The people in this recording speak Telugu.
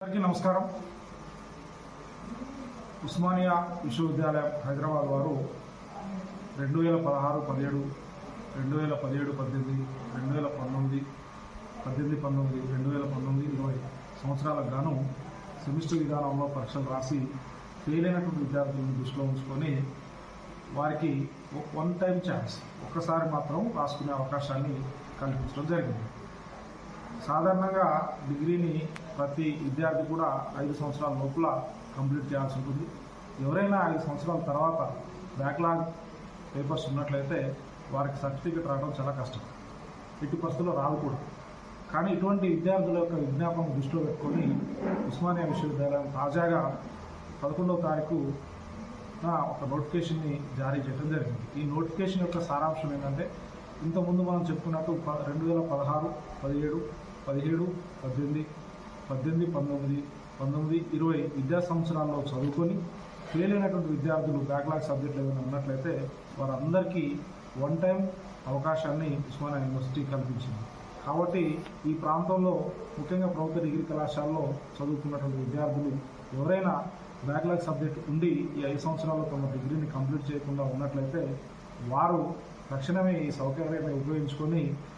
అందరికీ నమస్కారం. ఉస్మానియా విశ్వవిద్యాలయం హైదరాబాద్ వారు రెండు వేల పదహారు పదిహేడు రెండు వేల పదిహేడు పద్దెనిమిది రెండు వేల పంతొమ్మిది పద్దెనిమిది పంతొమ్మిది రెండు వేల పంతొమ్మిది ఇరవై సంవత్సరాలకు గాను సెమిస్టర్ విధానంలో పరీక్షలు రాసి ఫెయిల్ అయినటువంటి విద్యార్థులను దృష్టిలో ఉంచుకొని వారికి వన్ టైం ఛాన్స్ ఒక్కసారి మాత్రం రాసుకునే అవకాశాన్ని కల్పించడం జరిగింది. సాధారణంగా డిగ్రీని ప్రతి విద్యార్థి కూడా ఐదు సంవత్సరాల లోపల కంప్లీట్ చేయాల్సి ఉంటుంది. ఎవరైనా ఐదు సంవత్సరాల తర్వాత బ్యాక్లాగ్ పేపర్స్ ఉన్నట్లయితే వారికి సర్టిఫికేట్ రావడం చాలా కష్టం. ఎట్టి పరిస్థితుల్లో రాకూడదు. కానీ ఇటువంటి విద్యార్థుల యొక్క విజ్ఞాపనం దృష్టిలో పెట్టుకొని ఉస్మానియా విశ్వవిద్యాలయం తాజాగా పదకొండవ తారీఖు ఒక నోటిఫికేషన్ని జారీ చేయడం జరిగింది. ఈ నోటిఫికేషన్ యొక్క సారాంశం ఏంటంటే ఇంతకుముందు మనం చెప్పుకున్నట్టు ప- రెండు వేల పదహారు పదిహేడు పదిహేడు పద్దెనిమిది పద్దెనిమిది పంతొమ్మిది పంతొమ్మిది ఇరవై విద్యా సంవత్సరాల్లో చదువుకొని ఫెయిల్ అయినటువంటి విద్యార్థులు బ్యాక్లాగ్ సబ్జెక్టులు ఏమైనా ఉన్నట్లయితే వారందరికీ వన్ టైం అవకాశాన్ని ఉస్మానియా యూనివర్సిటీ కల్పించింది. కాబట్టి ఈ ప్రాంతంలో ముఖ్యంగా ప్రభుత్వ డిగ్రీ కళాశాలలో చదువుకున్నటువంటి విద్యార్థులు ఎవరైనా బ్యాక్లాగ్ సబ్జెక్ట్ ఉండి ఈ ఐదు సంవత్సరాల్లో తమ డిగ్రీని కంప్లీట్ చేయకుండా ఉన్నట్లయితే వారు తక్షణమే ఈ సౌకర్యాన్ని ఉపయోగించుకొని